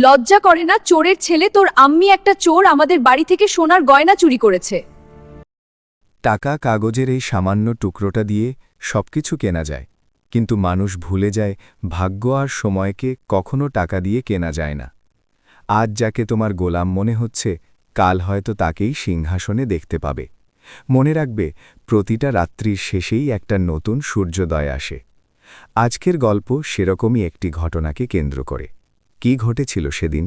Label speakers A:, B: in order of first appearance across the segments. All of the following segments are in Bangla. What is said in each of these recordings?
A: লজ্জা করে না? চোরের ছেলে, তোর আম্মি একটা চোর আমাদের বাড়ি থেকে সোনার গয়না চুরি করেছে।
B: টাকা, কাগজের এই সামান্য টুকরোটা দিয়ে সবকিছু কেনা যায়। কিন্তু মানুষ ভুলে যায়, ভাগ্য আর সময়কে কখনো টাকা দিয়ে কেনা যায় না। আজ যাকে তোমার গোলাম মনে হচ্ছে, কাল হয়তো তাকেই সিংহাসনে দেখতে পাবে। মনে রাখবে, প্রতিটা রাত্রির শেষেই একটা নতুন সূর্যোদয় আসে। আজকের গল্প সেরকমই একটি ঘটনাকে কেন্দ্র করে। কি ঘটেছিল সেদিন?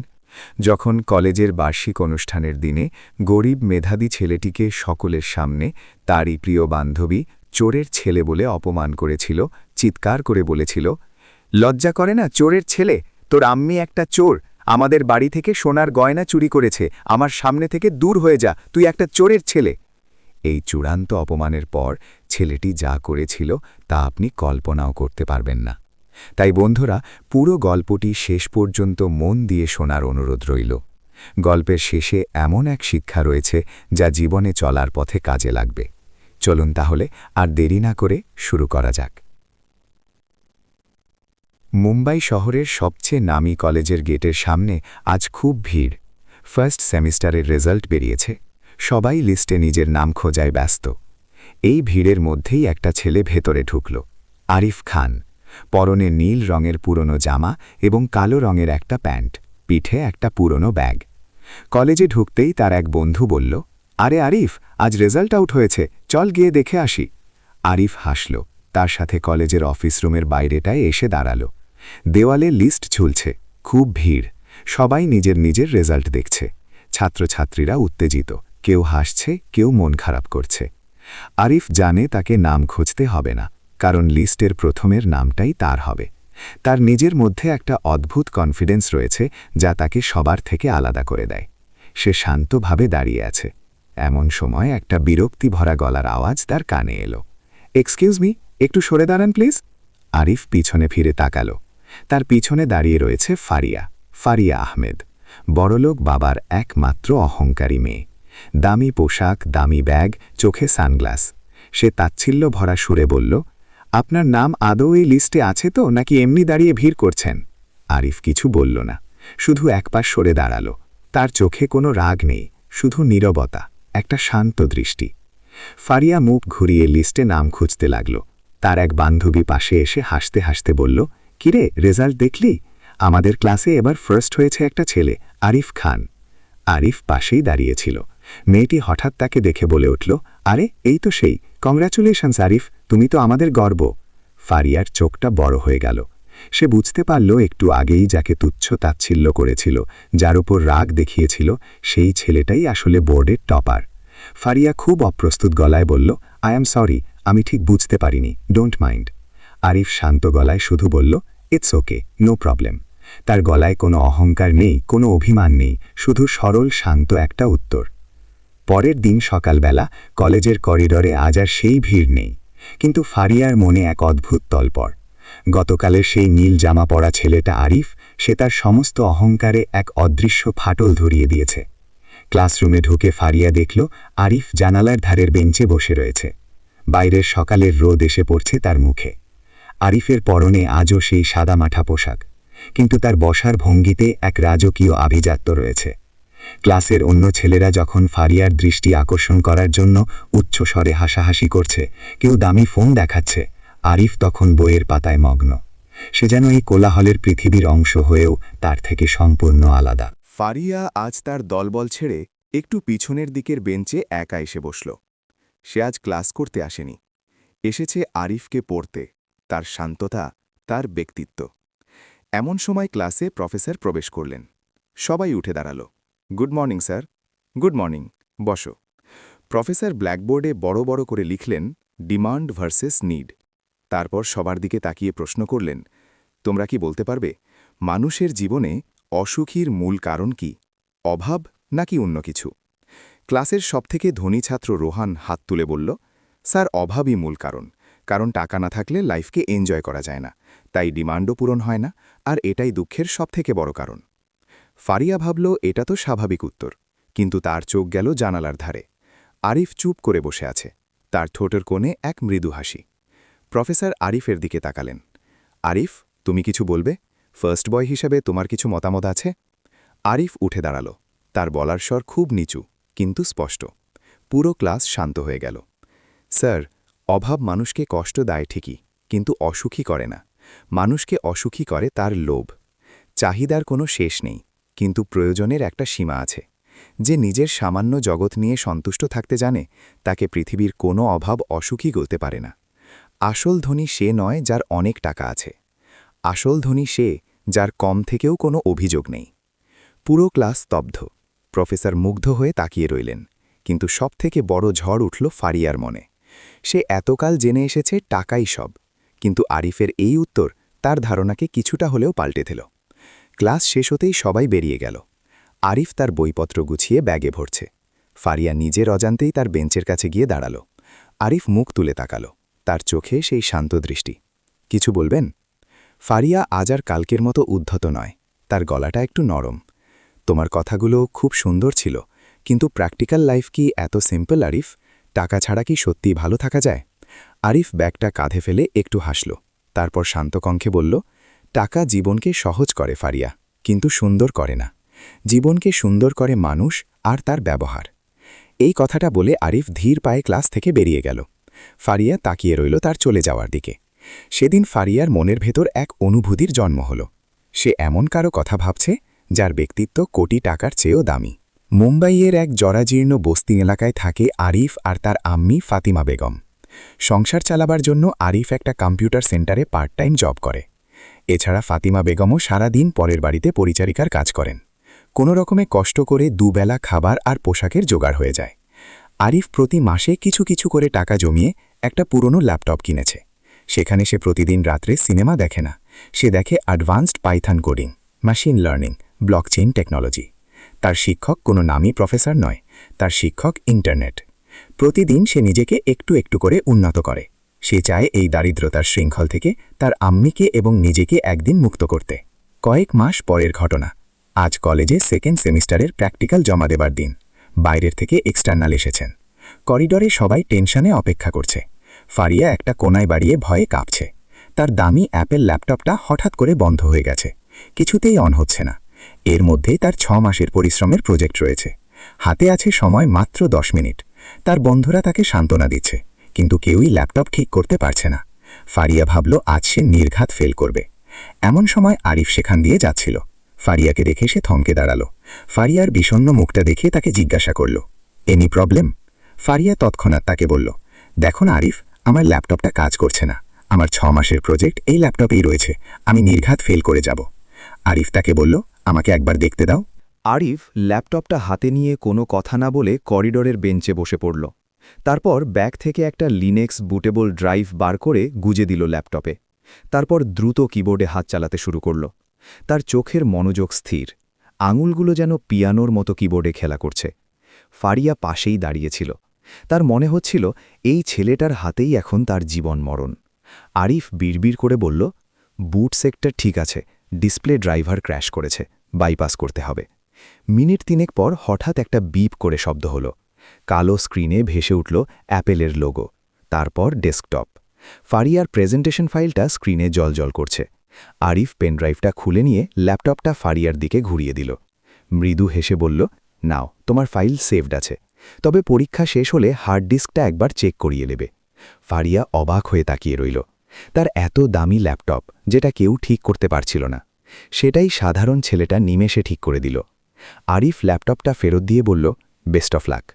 B: যখন কলেজের বার্ষিক অনুষ্ঠানের দিনে গরিব মেধাবী ছেলেটিকে সকলের সামনে তারই প্রিয় বান্ধবী চোরের ছেলে বলে অপমান করেছিল, চিৎকার করে বলেছিল, লজ্জা করে না চোরের ছেলে? তোর আম্মি একটা চোর, আমাদের বাড়ি থেকে সোনার গয়না চুরি করেছে, আমার সামনে থেকে দূর হয়ে যা, তুই একটা চোরের ছেলে। এই চূড়ান্ত অপমানের পর ছেলেটি যা করেছিল তা আপনি কল্পনাও করতে পারবেন না। তাই বন্ধুরা, পুরো গল্পটি শেষ পর্যন্ত মন দিয়ে শোনার অনুরোধ রইল। গল্পের শেষে এমন এক শিক্ষা রয়েছে যা জীবনে চলার পথে কাজে লাগবে। চলুন তাহলে আর দেরি না করে শুরু করা যাক। মুম্বাই শহরের সবচেয়ে নামী কলেজের গেটের সামনে আজ খুব ভিড়। ফার্স্ট সেমিস্টারের রেজাল্ট বেরিয়েছে। সবাই লিস্টে নিজের নাম খোঁজায় ব্যস্ত। এই ভিড়ের মধ্যেই একটা ছেলে ভেতরে ঢুকল, আরিফ খান। পরনে নীল রঙের পুরনো জামা এবং কালো রঙের একটা প্যান্ট, পিঠে একটা পুরনো ব্যাগ। কলেজে ঢুকতেই তার এক বন্ধু বলল, আরে আরিফ, আজ রেজাল্ট আউট হয়েছে, চল গিয়ে দেখে আসি। আরিফ হাসল, তার সাথে কলেজের অফিস রুমের বাইরেটায় এসে দাঁড়াল। দেওয়ালে লিস্ট ঝুলছে, খুব ভিড়, সবাই নিজের নিজের রেজাল্ট দেখছে। ছাত্রছাত্রীরা উত্তেজিত, কেউ হাসছে, কেউ মন খারাপ করছে। আরিফ জানে তাকে নাম খুঁজতে হবে না। কারণ লিস্টের প্রথমের নামটাই তার হবে। তার নিজের মধ্যে একটা অদ্ভুত কনফিডেন্স রয়েছে যা তাকে সবার থেকে আলাদা করে দেয়। সে শান্তভাবে দাঁড়িয়ে আছে। এমন সময় একটা বিরক্তি ভরা গলার আওয়াজ তার কানে এলো। এক্সকিউজ মি একটু সরে দাঁড়ান প্লিজ আরিফ পিছনে ফিরে তাকালো। তার পিছনে দাঁড়িয়ে রয়েছে ফারিয়া ফারিয়া আহমেদ। বড়লোক বাবার একমাত্র অহংকারী মেয়ে। দামি পোশাক, দামি ব্যাগ, চোখে সানগ্লাস। সে তাচ্ছিল্য ভরা সুরে বলল আপনার নাম আদৌ এই লিস্টে আছে তো, নাকি এমনি দাঁড়িয়ে ভিড় করছেন? আরিফ কিছু বলল না। শুধু একপাশ সরে দাঁড়াল। তার চোখে কোনো রাগ নেই, শুধু নীরবতা, একটা শান্ত দৃষ্টি। ফারিয়া মুখ ঘুরিয়ে লিস্টে নাম খুঁজতে লাগল। তার এক বান্ধবী পাশে এসে হাসতে হাসতে বলল, কিরে, রেজাল্ট দেখলি? আমাদের ক্লাসে এবার ফার্স্ট হয়েছে একটা ছেলে, আরিফ খান। আরিফ পাশেই দাঁড়িয়েছিল মেয়েটি হঠাৎ তাকে দেখে বলে উঠল, আরে, এই তো সেই। কংগ্রাচুলেশনস আরিফ তুমি তো আমাদের গর্ব। ফারিয়ার চোখটা বড় হয়ে গেল। সে বুঝতে পারল একটু আগেই যাকে তুচ্ছ তাচ্ছিল্য করেছিল, যার উপর রাগ দেখিয়েছিল, সেই ছেলেটাই আসলে বোর্ডের টপার। ফারিয়া খুব অপ্রস্তুত গলায় বলল আই এম সরি আমি ঠিক বুঝতে পারিনি ডোন্ট মাইন্ড আরিফ শান্ত গলায় শুধু বলল ইটস ওকে নো প্রবলেম তার গলায় কোনো অহংকার নেই, কোনো অভিমান নেই, শুধু সরল, শান্ত একটা উত্তর। পরের দিন সকালবেলা কলেজের করিডরে আজ আর সেই ভিড় নেই, কিন্তু ফারিয়ার মনে এক অদ্ভুত তলপর। গতকালের সেই নীল জামা পরা ছেলেটা আরিফ, সে তার সমস্ত অহংকারে এক অদৃশ্য ফাটল ধরিয়ে দিয়েছে। ক্লাসরুমে ঢুকে ফারিয়া দেখল আরিফ জানালার ধারের বেঞ্চে বসে রয়েছে। বাইরের সকালের রোদ এসে পড়ছে তার মুখে। আরিফের পরনে আজও সেই সাদামাঠা পোশাক, কিন্তু তার বসার ভঙ্গিতে এক রাজকীয় আভিজাত্য রয়েছে। ক্লাসের অন্য ছেলেরা যখন ফারিয়ার দৃষ্টি আকর্ষণ করার জন্য উচ্চস্বরে হাসাহাসি করছে, কেউ দামি ফোন দেখাচ্ছে, আরিফ তখন বইয়ের পাতায় মগ্ন। সে যেন এই কোলাহলের পৃথিবীর অংশ হয়েও তার থেকে সম্পূর্ণ আলাদা।
C: ফারিয়া আজ তার দলবল ছেড়ে একটু পিছনের দিকের বেঞ্চে একা এসে বসল। সে আজ ক্লাস করতে আসেনি। এসেছে আরিফকে পড়তে, তার শান্ততা, তার ব্যক্তিত্ব। এমন সময় ক্লাসে প্রফেসর প্রবেশ করলেন। সবাই উঠে দাঁড়াল। Good morning, sir. Good morning, বসো। প্রফেসর ব্ল্যাকবোর্ডে বড় বড় করে লিখলেন, ডিমান্ড ভার্সেস নিড। তারপর সবার দিকে তাকিয়ে প্রশ্ন করলেন, তোমরা কি বলতে পারবে? মানুষের জীবনে অসুখীর মূল কারণ কি? অভাব নাকি অন্য কিছু? ক্লাসের সবথেকে ধনী ছাত্র রোহান হাত তুলে বলল, স্যার, অভাবই মূল কারণ। কারণ টাকা না থাকলে লাইফকে এনজয় করা যায় না। তাই ডিমান্ডও পূরণ হয় না, আর এটাই দুঃখের সবথেকে বড় কারণ। ফারিয়া ভাবল, এটা তো স্বাভাবিক উত্তর। কিন্তু তার চোখ গেল জানালার ধারে। আরিফ চুপ করে বসে আছে। তার ঠোঁটের কোণে এক মৃদু হাসি। প্রফেসর আরিফের দিকে তাকালেন। আরিফ, তুমি কিছু বলবে? ফার্স্ট বয় হিসাবে তোমার কিছু মতামত আছে?
B: আরিফ উঠে দাঁড়াল। তার বলার স্বর খুব নিচু, কিন্তু স্পষ্ট। পুরো ক্লাস শান্ত হয়ে গেল। স্যার, অভাব মানুষকে কষ্ট দেয় ঠিকই, কিন্তু অসুখী করে না। মানুষকে অসুখী করে তার লোভ। চাহিদার কোনো শেষ নেই। কিন্তু প্রয়োজনের একটা সীমা আছে। যে নিজের সামান্য জগৎ নিয়ে সন্তুষ্ট থাকতে জানে, তাকে পৃথিবীর কোনো অভাব অসুখী গলতে পারে না। আসল ধনী সে নয় যার অনেক টাকা আছে। আসল ধনী সে যার কম থেকেও কোনো অভিযোগ নেই। পুরো ক্লাস স্তব্ধ। প্রফেসর মুগ্ধ হয়ে তাকিয়ে রইলেন, কিন্তু সবথেকে বড় ঝড় উঠল ফারিয়ার মনে। সে এতকাল জেনে এসেছে, টাকাই সব। কিন্তু আরিফের এই উত্তর তার ধারণাকে কিছুটা হলেও পাল্টে দিল। ক্লাস শেষ হতেই সবাই বেরিয়ে গেল। আরিফ তার বইপত্র গুছিয়ে ব্যাগে ভরছে। ফারিয়া নিজের অজান্তেই তার বেঞ্চের কাছে গিয়ে দাঁড়াল। আরিফ মুখ তুলে তাকাল। তার চোখে সেই শান্ত দৃষ্টি। কিছু বলবেন? ফারিয়া আজ আর কালকের মতো উদ্ধত নয়। তার গলাটা একটু নরম। তোমার কথাগুলো খুব সুন্দর ছিল, কিন্তু প্র্যাকটিক্যাল লাইফ কি এত সিম্পল, আরিফ? টাকা ছাড়া কি সত্যি ভালো থাকা যায়? আরিফ ব্যাগটা কাঁধে ফেলে একটু হাসল। তারপর শান্ত কণ্ঠে বলল টাকা জীবনকে সহজ করে ফারিয়া, কিন্তু সুন্দর করে না। জীবনকে সুন্দর করে মানুষ আর তার ব্যবহার। এই কথাটা বলে আরিফ ধীর পায়ে ক্লাস থেকে বেরিয়ে গেল। ফারিয়া তাকিয়ে রইল তার চলে যাওয়ার দিকে। সেদিন ফারিয়ার মনের ভেতর এক অনুভূতির জন্ম হল। সে এমন কারও কথা ভাবছে, যার ব্যক্তিত্ব কোটি টাকার চেয়েও দামি। মুম্বাইয়ের এক জরাজীর্ণ বস্তি এলাকায় থাকে আরিফ আর তার আম্মি ফাতিমা বেগম। সংসার চালাবার জন্য আরিফ একটা কম্পিউটার সেন্টারে পার্ট টাইম জব করে। এছাড়া ফাতিমা বেগমও সারাদিন পরের বাড়িতে পরিচারিকার কাজ করেন। কোনো রকমে কষ্ট করে দুবেলা খাবার আর পোশাকের জোগাড় হয়ে যায়। আরিফ প্রতি মাসে কিছু কিছু করে টাকা জমিয়ে একটা পুরনো ল্যাপটপ কিনেছে। সেখানে সে প্রতিদিন রাত্রে সিনেমা দেখে না। সে দেখে advanced Python coding, machine learning, blockchain technology. তার শিক্ষক কোনো নামী প্রফেসর নয়, তার শিক্ষক ইন্টারনেট। প্রতিদিন সে নিজেকে একটু একটু করে উন্নত করে। সে চায় এই দারিদ্রতার শৃঙ্খল থেকে তার আম্মিকে এবং নিজেকে একদিন মুক্ত করতে। কয়েক মাস পরের ঘটনা। আজ কলেজে সেকেন্ড সেমিস্টারের প্র্যাকটিক্যাল জমা দেবার দিন। বাইরের থেকে এক্সটার্নাল এসেছেন। করিডরে সবাই টেনশনে অপেক্ষা করছে। ফারিয়া একটা কোনায় বাড়িয়ে ভয়ে কাঁপছে। তার দামি অ্যাপেল ল্যাপটপটা হঠাৎ করে বন্ধ হয়ে গেছে। কিছুতেই অন হচ্ছে না। এর মধ্যেই তার ছ মাসের পরিশ্রমের প্রজেক্ট রয়েছে। হাতে আছে সময় মাত্র দশ মিনিট। তার বন্ধুরা তাকে সান্ত্বনা দিচ্ছে। কিন্তু কেউই ল্যাপটপ ঠিক করতে পারছে না। ফারিয়া ভাবল, আজ সে নির্ঘাত ফেল করবে। এমন সময় আরিফ সেখান দিয়ে যাচ্ছিল। ফারিয়াকে দেখে সে থমকে দাঁড়াল। ফারিয়ার বিষণ্ন মুখটা দেখে তাকে জিজ্ঞাসা করল এনি প্রবলেম ফারিয়া তৎক্ষণাৎ তাকে বলল, দেখো না আরিফ, আমার ল্যাপটপটা কাজ করছে না। আমার ছ মাসের প্রজেক্ট এই ল্যাপটপেই রয়েছে। আমি নির্ঘাত ফেল করে যাব। আরিফ তাকে বলল, আমাকে একবার দেখতে দাও।
D: আরিফ ল্যাপটপটা হাতে নিয়ে কোনো কথা না বলে করিডোরের বেঞ্চে বসে পড়ল। তারপর ব্যাগ থেকে একটা লিনেক্স বুটেবল ড্রাইভ বার করে গুজে দিল ল্যাপটপে। তারপর দ্রুত কিবোর্ডে হাত চালাতে শুরু করল। তার চোখের মনোযোগ স্থির। আঙুলগুলো যেন পিয়ানোর মতো কিবোর্ডে খেলা করছে। ফারিয়া পাশেই দাঁড়িয়েছিল তার মনে হচ্ছিল, এই ছেলেটার হাতেই এখন তার জীবন মরণ। আরিফ বিড়বিড় করে বলল, বুট সেক্টর ঠিক আছে। ডিসপ্লে ড্রাইভার ক্র্যাশ করেছে। বাইপাস করতে হবে। মিনিট তিনেক পর হঠাৎ একটা বিপ করে শব্দ হল। কালো স্ক্রিনে ভেসে উঠল অ্যাপেলের লোগো, তারপর ডেস্কটপ। ফারিয়ার প্রেজেন্টেশন ফাইলটা স্ক্রিনে জলজল করছে। আরিফ পেনড্রাইভটা খুলে নিয়ে ল্যাপটপটা ফারিয়ার দিকে ঘুরিয়ে দিল। মৃদু হেসে বলল, নাও, তোমার ফাইল সেভড আছে। তবে পরীক্ষা শেষ হলে হার্ড ডিস্কটা একবার চেক করিয়ে নেবে। ফারিয়া অবাক হয়ে তাকিয়ে রইল। তার এত দামি ল্যাপটপ, যেটা কেউ ঠিক করতে পারছিল না। সেটাই সাধারণ ছেলেটা নিমেষে ঠিক করে দিল। আরিফ ল্যাপটপটা ফেরত দিয়ে বলল, বেস্ট অফ লাক।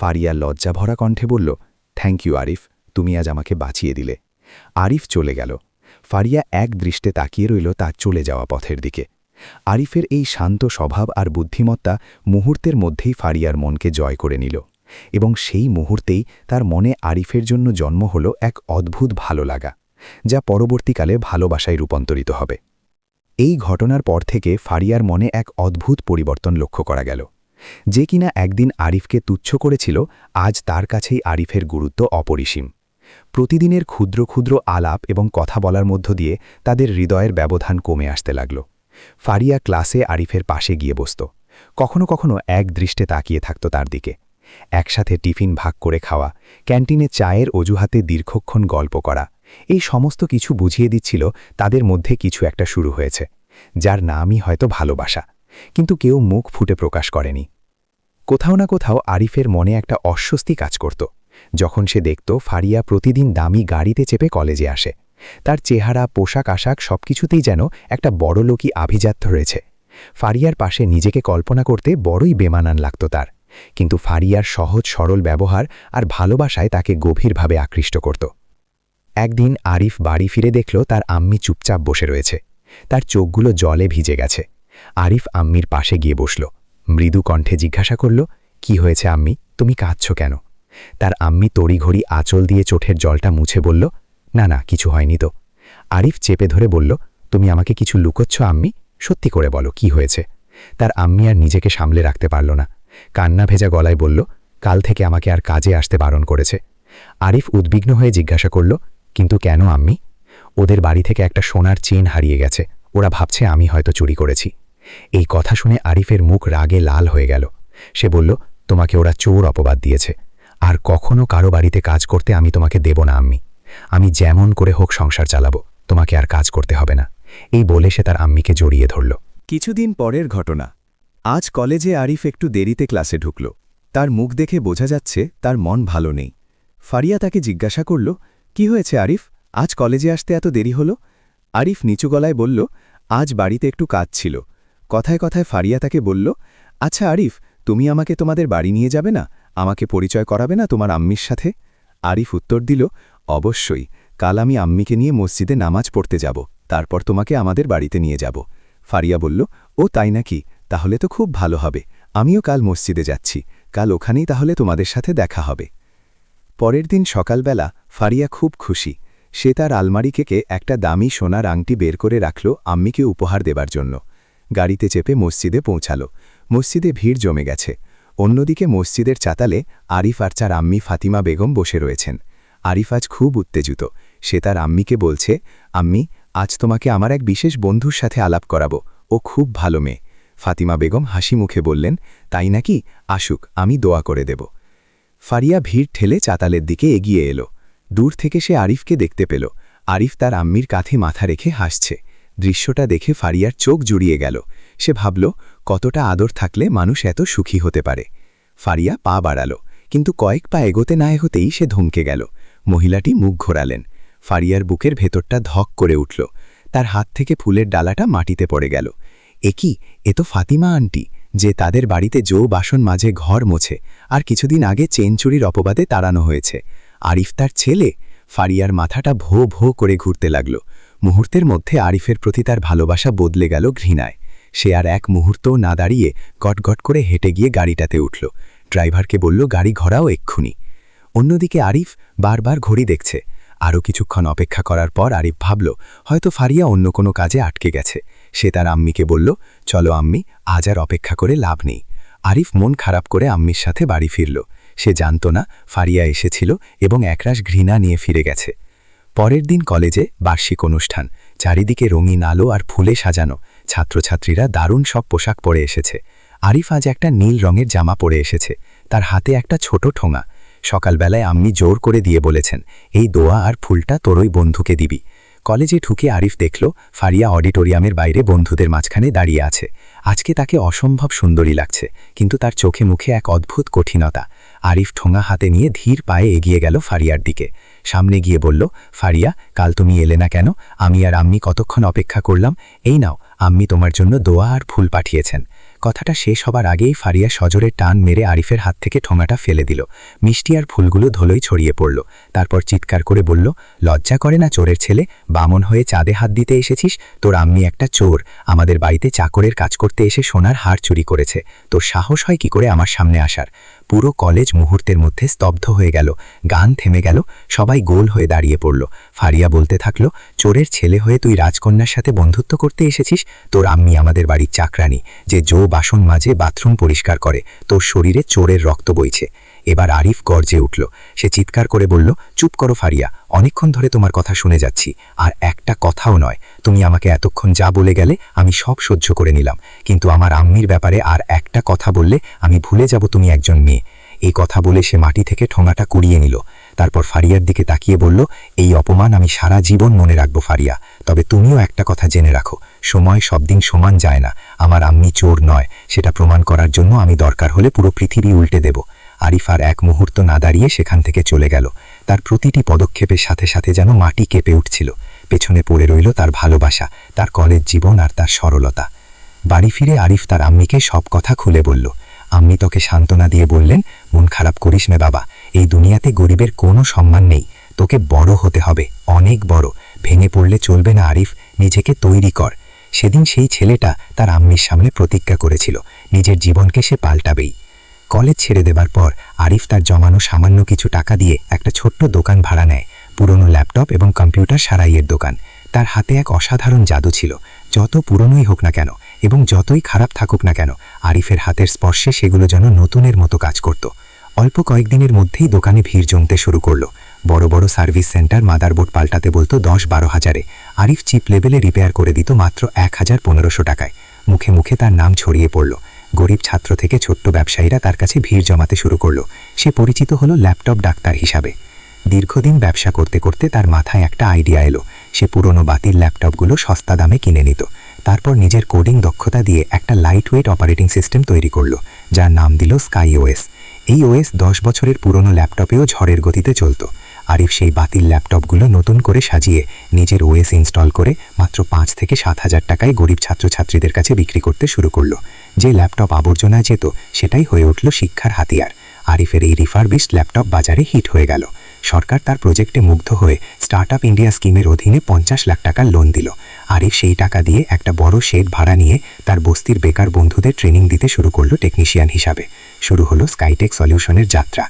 D: ফারিয়া লজ্জা ভরা কণ্ঠে বলল, থ্যাংক ইউ আরিফ, তুমি আজ আমাকে বাঁচিয়ে দিলে। আরিফ চলে গেল। ফারিয়া এক দৃষ্টে তাকিয়ে রইল তার চলে যাওয়া পথের দিকে। আরিফের এই শান্ত স্বভাব আর বুদ্ধিমত্তা মুহূর্তের মধ্যেই ফারিয়ার মনকে জয় করে নিল এবং সেই মুহূর্তেই তার মনে আরিফের জন্য জন্ম হল এক অদ্ভুত ভালো লাগা, যা পরবর্তীকালে ভালোবাসায় রূপান্তরিত হবে। এই ঘটনার পর থেকে ফারিয়ার মনে এক অদ্ভুত পরিবর্তন লক্ষ্য করা গেল। যে কিনা একদিন আরিফকে তুচ্ছ করেছিল, আজ তার কাছেই আরিফের গুরুত্ব অপরিসীম। প্রতিদিনের ক্ষুদ্র ক্ষুদ্র আলাপ এবং কথা বলার মধ্য দিয়ে তাদের হৃদয়ের ব্যবধান কমে আসতে লাগল। ফারিয়া ক্লাসে আরিফের পাশে গিয়ে বসত। কখনো কখনো এক দৃষ্টে তাকিয়ে থাকত তার দিকে। একসাথে টিফিন ভাগ করে খাওয়া, ক্যান্টিনে চায়ের অজুহাতে দীর্ঘক্ষণ গল্প করা, এই সমস্ত কিছু বুঝিয়ে দিচ্ছিল তাদের মধ্যে কিছু একটা শুরু হয়েছে, যার নামই হয়তো ভালোবাসা।
E: কিন্তু কেউ মুখ ফুটে প্রকাশ করেনি। কোথাও না কোথাও আরিফের মনে একটা অস্বস্তি কাজ করত। যখন সে দেখত ফারিয়া প্রতিদিন দামি গাড়িতে চেপে কলেজে আসে। তার চেহারা, পোশাক, আশাক সবকিছুতেই যেন একটা বড়লোকই আভিজাত্য রয়েছে। ফারিয়ার পাশে নিজেকে কল্পনা করতে বড়ই বেমানান লাগত তার। কিন্তু ফারিয়ার সহজ, সরল ব্যবহার আর ভালোবাসায় তাকে গভীরভাবে আকৃষ্ট করত। একদিন আরিফ বাড়ি ফিরে দেখল তার আম্মি চুপচাপ বসে রয়েছে। তার চোখগুলো জলে ভিজে গেছে। আরিফ আম্মির পাশে গিয়ে বসল। মৃদু কণ্ঠে জিজ্ঞাসা করল, কি হয়েছে আম্মি? তুমি কাঁদছ কেন? তার আম্মি তড়িঘড়ি আঁচল দিয়ে চোখের জলটা মুছে বলল, না না, কিছু হয়নি তো। আরিফ চেপে ধরে বলল, তুমি আমাকে কিছু লুকোচ্ছ আম্মি? সত্যি করে বলো, কি হয়েছে? তার আম্মি আর নিজেকে সামলে রাখতে পারল না। কান্না ভেজা গলায় বলল, কাল থেকে আমাকে আর কাজে আসতে বারণ করেছে। আরিফ উদ্বিগ্ন হয়ে জিজ্ঞাসা করল, কিন্তু কেন আম্মি? ওদের বাড়ি থেকে একটা সোনার চেন হারিয়ে গেছে। ওরা ভাবছে আমি হয়তো চুরি করেছি। এই কথা শুনে আরিফের মুখ রাগে লাল হয়ে গেল। সে বলল, তোমাকে ওরা চোর অপবাদ দিয়েছে। আর কখনো কারও বাড়িতে কাজ করতে আমি তোমাকে দেব না, আম্মি। আমি যেমন করে হোক সংসার চালাবো, তোমাকে আর কাজ করতে হবে না। এই বলে সে তার আম্মিকে জড়িয়ে ধরল।
B: কিছুদিন পরের ঘটনা। আজ কলেজে আরিফ একটু দেরিতে ক্লাসে ঢুকল। তার মুখ দেখে বোঝা যাচ্ছে তার মন ভালো নেই। ফারিয়া তাকে জিজ্ঞাসা করল, কি হয়েছে আরিফ? আজ কলেজে আসতে এত দেরি হলো? আরিফ নিচু গলায় বলল, আজ বাড়িতে একটু কাজ ছিল। কথায় কথায় ফারিয়া তাকে বলল আচ্ছা আরিফ, তুমি আমাকে তোমাদের বাড়ি নিয়ে যাবে না? আমাকে পরিচয় করাবে না তোমার আম্মির সাথে? আরিফ উত্তর দিল, অবশ্যই, কাল আমি আম্মিকে নিয়ে মসজিদে নামাজ পড়তে যাব, তারপর তোমাকে আমাদের বাড়িতে নিয়ে যাব। ফারিয়া বলল, ও তাই নাকি? তাহলে তো খুব ভালো হবে, আমিও কাল মসজিদে যাচ্ছি, কাল ওখানেই তাহলে তোমাদের সাথে দেখা হবে। পরের দিন সকালবেলা ফারিয়া খুব খুশি, সে তার আলমারি থেকে একটা দামি সোনার আংটি বের করে রাখল আম্মিকে উপহার দেবার জন্য। গাড়িতে চেপে মসজিদে পৌঁছাল। মসজিদে ভিড় জমে গেছে। অন্যদিকে মসজিদের চাতালে আরিফ আর চার আম্মি ফাতিমা বেগম বসে রয়েছেন। আরিফ আজ খুব উত্তেজিত। সে তার আম্মিকে বলছে, আম্মি, আজ তোমাকে আমার এক বিশেষ বন্ধুর সাথে আলাপ করাবো। ও খুব ভালো মেয়ে। ফাতিমা বেগম হাসি মুখে বললেন, তাই নাকি? আসুক, আমি দোয়া করে দেব। ফারিয়া ভিড় ঠেলে চাতালের দিকে এগিয়ে এলো। দূর থেকে সে আরিফকে দেখতে পেল। আরিফ তার আম্মির কাঁধে মাথা রেখে হাসছে। দৃশ্যটা দেখে ফারিয়ার চোখ জুড়িয়ে গেল। সে ভাবল, কতটা আদর থাকলে মানুষ এত সুখী হতে পারে? ফারিয়া পা বাড়াল, কিন্তু কয়েক পা এগোতে না এগোতেই সে ধমকে গেল। মহিলাটি মুখ ঘোরালেন। ফারিয়ার বুকের ভেতরটা ধক করে উঠল। তার হাত থেকে ফুলের ডালাটা মাটিতে পড়ে গেল। এ কি? এ তো ফাতিমা আন্টি, যে তাদের বাড়িতে জো বাসন মাঝে ঘর মোছে, আর কিছুদিন আগে চেন চুরির অপবাদে তাড়ানো হয়েছে। আরিফ তার ছেলে? ফারিয়ার মাথাটা ভো ভো করে ঘুরতে লাগল। মুহূর্তের মধ্যে আরিফের প্রতি তার ভালোবাসা বদলে গেল ঘৃণায়। সে আর এক মুহূর্তও না দাঁড়িয়ে গটগট করে হেঁটে গিয়ে গাড়িটাতে উঠল। ড্রাইভারকে বলল, গাড়ি ঘোরাও এক্ষুনি। অন্যদিকে আরিফ বারবার ঘড়ি দেখছে। আরও কিছুক্ষণ অপেক্ষা করার পর আরিফ ভাবল, হয়তো ফারিয়া অন্য কোনো কাজে আটকে গেছে। সে তার আম্মিকে বলল, চলো আম্মি, আজ আর অপেক্ষা করে লাভ নেই। আরিফ মন খারাপ করে আম্মির সাথে বাড়ি ফিরল। সে জানত না ফারিয়া এসেছিল এবং একরাশ ঘৃণা নিয়ে ফিরে গেছে। পরের দিন কলেজে বার্ষিক অনুষ্ঠান। চারিদিকে রঙিন আলো আর ফুলে সাজানো। ছাত্রছাত্রীরা দারুণ সব পোশাক পরে এসেছে। আরিফ আজ একটা নীল রঙের জামা পরে এসেছে। তার হাতে একটা ছোট ঠোঙা। সকালবেলায় আম্মি জোর করে দিয়ে বলেছেন, এই দোয়া আর ফুলটা তোরই বন্ধুকে দিবি। কলেজে ঢুকে আরিফ দেখল, ফারিয়া অডিটোরিয়ামের বাইরে বন্ধুদের মাঝখানে দাঁড়িয়ে আছে। আজকে তাকে অসম্ভব সুন্দরী লাগছে, কিন্তু তার চোখে মুখে এক অদ্ভুত কঠিনতা। আরিফ ঠোঙা হাতে নিয়ে ধীর পায়ে এগিয়ে গেল ফারিয়ার দিকে। সামনে গিয়ে বলল, ফারিয়া, কাল তুমি এলে না কেন? আমি আর আম্মি কতক্ষণ অপেক্ষা করলাম? এই নাও, আম্মি তোমার জন্য দোয়া আর ফুল পাঠিয়েছেন। কথাটা শেষ হবার আগেই ফারিয়া সজরের টান মেরে আরিফের হাত থেকে ঠোঙাটা ফেলে দিল। মিষ্টি আর ফুলগুলো ধলোই ছড়িয়ে পড়ল। তারপর চিৎকার করে বলল, লজ্জা করে না চোরের ছেলে? বামন হয়ে চাঁদে হাত দিতে এসেছিস? তোর আম্মি একটা চোর। আমাদের বাড়িতে চাকরের কাজ করতে এসে সোনার হার চুরি করেছে। তোর সাহস হয় কি করে আমার সামনে আসার? পুরো কলেজ মুহূর্তের মধ্যে স্তব্ধ হয়ে গেল, গান থেমে গেল, সবাই গোল হয়ে দাঁড়িয়ে পড়ল। ফারিয়া বলতে থাকল, চোরের ছেলে হয়ে তুই রাজকন্যার সাথে বন্ধুত্ব করতে এসেছিস? তোর আম্মি আমাদের বাড়ির চাকরানি, যে জো বাসন মাঝে বাথরুম পরিষ্কার করে, তোর শরীরে চোরের রক্ত বইছে। এবার আরিফ গর্জে উঠল। সে চিৎকার করে বলল, চুপ করো ফারিয়া, অনেকক্ষণ ধরে তোমার কথা শুনে যাচ্ছি। আর একটা কথাও নয়, তুমি আমাকে এতক্ষণ যা বলে গেলে আমি সব সহ্য করে নিলাম। কিন্তু আমার আম্মির ব্যাপারে আর একটা কথা বললে আমি ভুলে যাব তুমি একজন মেয়ে। এই কথা বলে সে মাটি থেকে ঠোঙাটা কুড়িয়ে নিল। তারপর ফারিয়ার দিকে তাকিয়ে বলল, এই অপমান আমি সারা জীবন মনে রাখব ফারিয়া। তবে তুমিও একটা কথা জেনে রাখো, সময় সব দিন সমান যায় না। আমার আম্মি চোর নয়, সেটা প্রমাণ করার জন্য আমি দরকার হলে পুরো পৃথিবী উল্টে দেব। আরিফ আর এক মুহূর্ত না দাঁড়িয়ে সেখান থেকে চলে গেল। তার প্রতিটি পদক্ষেপের সাথে সাথে যেন মাটি কেঁপে উঠছিল। পেছনে পড়ে রইল তার ভালোবাসা, তার কলেজ জীবন আর তার সরলতা। বাড়ি ফিরে আরিফ তার আম্মিকে সব কথা খুলে বলল। আম্মি তোকে সান্ত্বনা দিয়ে বললেন, মন খারাপ করিস মে বাবা, এই দুনিয়াতে গরিবের কোনো সম্মান নেই। তোকে বড় হতে হবে, অনেক বড়। ভেঙে পড়লে চলবে না আরিফ, নিজেকে তৈরি কর। সেদিন সেই ছেলেটা তার আম্মির সামনে প্রতিজ্ঞা করেছিল। নিজের জীবনকে সে পাল্টাবেই। কলেজ ছেড়ে দেবার পর আরিফ তার জমানো সামান্য কিছু টাকা দিয়ে একটা ছোট্ট দোকান ভাড়া নেয়, পুরনো ল্যাপটপ এবং কম্পিউটার সারাইয়ের দোকান। তার হাতে এক অসাধারণ জাদু ছিল। যত পুরনোই হোক না কেন এবং যতই খারাপ থাকুক না কেন, আরিফের হাতের স্পর্শে সেগুলো যেন নতুনের মতো কাজ করত। অল্প কয়েকদিনের মধ্যেই দোকানে ভিড় জমতে শুরু করল। বড় বড় সার্ভিস সেন্টার মাদারবোর্ড পাল্টাতে বলতো দশ বারো হাজারে। আরিফ চিপ লেভেলে রিপেয়ার করে দিত মাত্র এক হাজার পনেরোশো টাকায়। মুখে মুখে তার নাম ছড়িয়ে পড়ল। গরিব ছাত্র থেকে ছোট্ট ব্যবসায়ীরা তার কাছে ভিড় জমাতে শুরু করল। সে পরিচিত হলো ল্যাপটপ ডাক্তার হিসাবে। দীর্ঘদিন ব্যবসা করতে করতে তার মাথায় একটা আইডিয়া এলো। সে পুরনো বাতিল ল্যাপটপগুলো সস্তা দামে কিনে নিত। তারপর নিজের কোডিং দক্ষতা দিয়ে একটা লাইট ওয়েট অপারেটিং সিস্টেম তৈরি করল, যার নাম দিল স্কাই ওএস এই ওএস দশ বছরের পুরনো ল্যাপটপেও ঝড়ের গতিতে চলত। আরিফ সেই বাতিল ল্যাপটপগুলো নতুন করে সাজিয়ে নিজের ওএস ইনস্টল করে মাত্র পাঁচ থেকে সাত হাজার টাকায় গরিব ছাত্রছাত্রীদের কাছে বিক্রি করতে শুরু করল। যে ল্যাপটপ আবর্জনায় যেত, সেটাই হয়ে উঠল শিক্ষার হাতিয়ার। আরিফের এই রিফারবিস্ট ল্যাপটপ বাজারে হিট হয়ে গেল। সরকার তার প্রজেক্টে মুগ্ধ হয়ে স্টার্ট আপ ইন্ডিয়া স্কিমের অধীনে পঞ্চাশ লাখ টাকার লোন দিল। আরিফ সেই টাকা দিয়ে একটা বড় শেড ভাড়া নিয়ে তার বস্তির বেকার বন্ধুদের ট্রেনিং দিতে শুরু করল টেকনিশিয়ান হিসাবে। শুরু হলো স্কাইটেক সলিউশনের যাত্রা।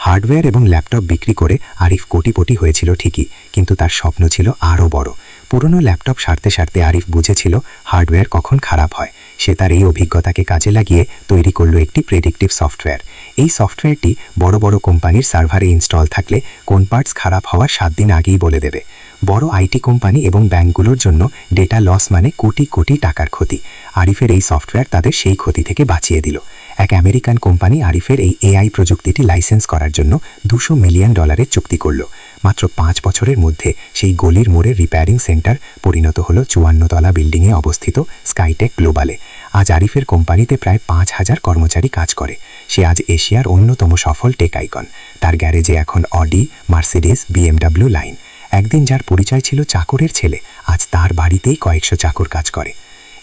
B: হার্ডওয়্যার এবং ল্যাপটপ বিক্রি করে আরিফ কোটিপটি হয়েছিল ঠিকই, কিন্তু তার স্বপ্ন ছিল আরও বড়। পুরনো ল্যাপটপ সারতে সারতে আরিফ বুঝেছিল হার্ডওয়্যার কখন খারাপ হয়। সে তার এই অভিজ্ঞতাকে কাজে লাগিয়ে তৈরি করল একটি প্রেডিক্টিভ সফটওয়্যার এই সফটওয়্যারটি বড় বড় কোম্পানির সার্ভারে ইনস্টল থাকলে কোন পার্টস খারাপ হওয়ার সাত দিন আগেই বলে দেবে। বড় আইটি কোম্পানি এবং ব্যাংকগুলোর জন্য ডেটা লস মানে কোটি কোটি টাকার ক্ষতি। আরিফের এই সফটওয়্যার তাদের সেই ক্ষতি থেকে বাঁচিয়ে দিল। এক আমেরিকান কোম্পানি আরিফের এই এআই প্রযুক্তিটি লাইসেন্স করার জন্য দুশো মিলিয়ন ডলারের চুক্তি করল। মাত্র পাঁচ বছরের মধ্যে সেই গলির মোড়ের রিপেয়ারিং সেন্টার পরিণত হলো চুয়ান্নতলা বিল্ডিংয়ে অবস্থিত স্কাইটেক গ্লোবালে আজ আরিফের কোম্পানিতে প্রায় পাঁচ হাজার কর্মচারী কাজ করে। সে আজ এশিয়ার অন্যতম সফল টেক আইকন তার গ্যারেজে এখন অডি মার্সিডিস বিএমডাব্লিউ লাইন। একদিন যার পরিচয় ছিল চাকরের ছেলে, আজ তার বাড়িতেই কয়েকশো চাকর কাজ করে।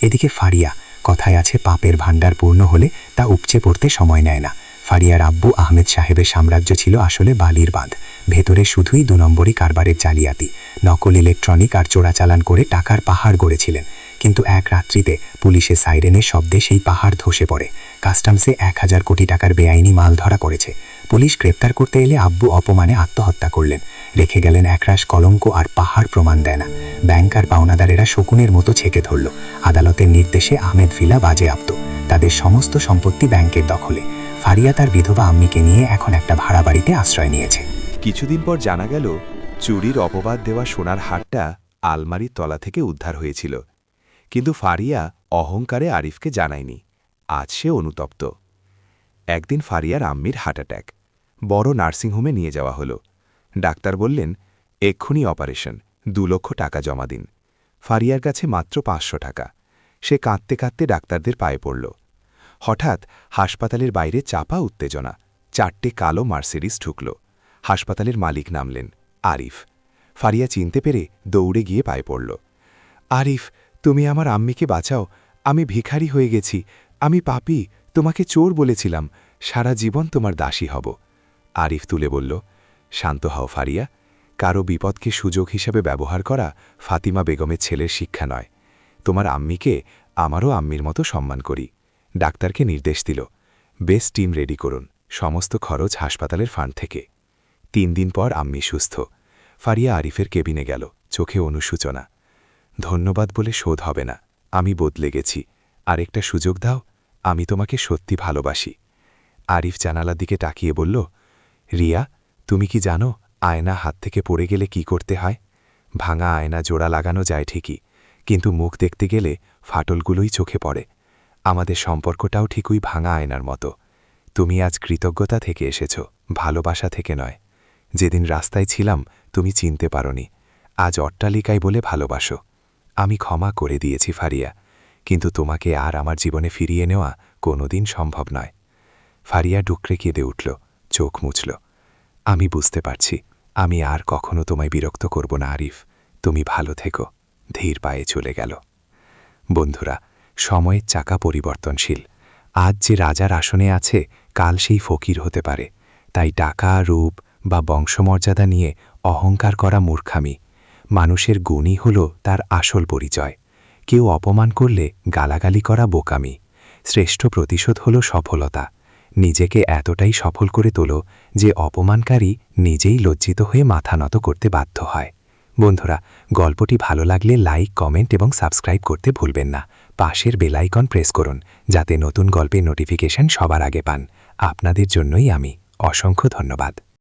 B: এদিকে ফারিয়া, কথায় আছে পাপের ভাণ্ডার পূর্ণ হলে তা উপচে পড়তে সময় নেয় না। ফারিয়ার আব্বু আহমেদ সাহেবের সাম্রাজ্য ছিল আসলে বালির বাঁধ। ভেতরে শুধুই দু নম্বরই কারবারের জালিয়াতি। নকল ইলেকট্রনিক আর চোরাচালান করে টাকার পাহাড় গড়েছিলেন। কিন্তু এক রাত্রিতে পুলিশের সাইরেনের শব্দে সেই পাহাড় ধসে পড়ে। কাস্টমসে এক হাজার কোটি টাকার বেআইনি মাল ধরা পড়েছে পুলিশ গ্রেপ্তার করতে এলে আব্বু অপমানে আত্মহত্যা করলেন। রেখে গেলেন একরাশ কলঙ্ক আর পাহাড় প্রমাণ দেয় না। ব্যাংক আর পাওনাদারেরা শকুনের মতো ছেকে ধরল। আদালতের নির্দেশে আহমেদ ভিলা বাজে আপ্ত তাদের সমস্ত সম্পত্তি ব্যাংকের দখলে। ফারিয়া তার বিধবা আম্মিকে নিয়ে এখন একটা ভাড়া বাড়িতে আশ্রয় নিয়েছে।
C: কিছুদিন পর জানা গেল, চুরির অপবাদ দেওয়া সোনার হারটা আলমারির তলা থেকে উদ্ধার হয়েছিল। কিন্তু ফারিয়া অহংকারে আরিফকে জানায়নি। আজ সে অনুতপ্ত। একদিন ফারিয়ার আম্মির হার্ট অ্যাটাক। বড় নার্সিংহোমে নিয়ে যাওয়া হলো। ডাক্তার বললেন, এক্ষুনি অপারেশন, দু লক্ষ টাকা জমা দিন। ফারিয়ার কাছে মাত্র পাঁচশো টাকা। সে কাঁদতে কাঁদতে ডাক্তারদের পায়ে পড়ল। হঠাৎ হাসপাতালের বাইরে চাপা উত্তেজনা, চারটে কালো মার্সিডিস ঢুকল। হাসপাতালের মালিক নামলেন, আরিফ। ফারিয়া চিনতে পেরে দৌড়ে গিয়ে পায়ে পড়ল। আরিফ তুমি আমার আম্মিকে বাঁচাও। আমি ভিখারি হয়ে গেছি। আমি পাপি, তোমাকে চোর বলেছিলাম। সারা জীবন তোমার দাসী হব। আরিফ তুলে বলল, শান্ত হও ফারিয়া। কারও বিপদকে সুযোগ হিসেবে ব্যবহার করা ফাতিমা বেগমের ছেলের শিক্ষা নয়। তোমার আম্মিকে আমারও আম্মির মতো সম্মান করি। ডাক্তারকে নির্দেশ দিল বেস্ট টিম রেডি করুন, সমস্ত খরচ হাসপাতালের ফান্ড থেকে। তিন দিন পর আম্মি সুস্থ। ফারিয়া আরিফের কেবিনে গেল, চোখে অনুসূচনা ধন্যবাদ বলে শোধ হবে না। আমি বদলে গেছি। আরেকটা সুযোগ দাও, আমি তোমাকে সত্যি ভালোবাসি। আরিফ জানালার দিকে তাকিয়ে বলল, রিয়া, তুমি কি জানো আয়না হাত থেকে পড়ে গেলে কি করতে হয়? ভাঙা আয়না জোড়া লাগানো যায় ঠিকই, কিন্তু মুখ দেখতে গেলে ফাটলগুলোই চোখে পড়ে। আমাদের সম্পর্কটাও ঠিকই ভাঙা আয়নার মতো। তুমি আজ কৃতজ্ঞতা থেকে এসেছ, ভালোবাসা থেকে নয়।
B: যেদিন রাস্তায় ছিলাম, তুমি চিনতে পারনি। আজ অট্টালিকায় বলে ভালোবাসো। আমি ক্ষমা করে দিয়েছি, ফারিয়া। কিন্তু তোমাকে আর আমার জীবনে ফিরিয়ে নেওয়া কোনোদিন সম্ভব নয়। ফারিয়া ডুকরে কেঁদে উঠল, চোখ মুছল। আমি বুঝতে পারছি, আমি আর কখনো তোমায় বিরক্ত করব না, আরিফ। তুমি ভালো থেকো, ধীর পায়ে চলে গেল। বন্ধুরা, সময়ের চাকা পরিবর্তনশীল। আজ যে রাজার আসনে আছে, কাল সেই ফকির হতে পারে। তাই টাকা, রূপ বা বংশমর্যাদা নিয়ে অহংকার করা মূর্খামি। মানুষের গুণই হল তার আসল পরিচয়। কেউ অপমান করলে গালাগালি করা বোকামি। শ্রেষ্ঠ প্রতিশোধ হল সফলতা। নিজেকে এতটাই সফল করে তোলো যে অপমানকারী নিজেই লজ্জিত হয়ে মাথা নত করতে বাধ্য হয়। বন্ধুরা, গল্পটি ভালো লাগলে লাইক, কমেন্ট এবং সাবস্ক্রাইব করতে ভুলবেন না। পাশের বেলাইকন প্রেস করুন যাতে নতুন গল্পের নোটিফিকেশন সবার আগে পান। আপনাদের জন্যই আমি অসংখ্য ধন্যবাদ।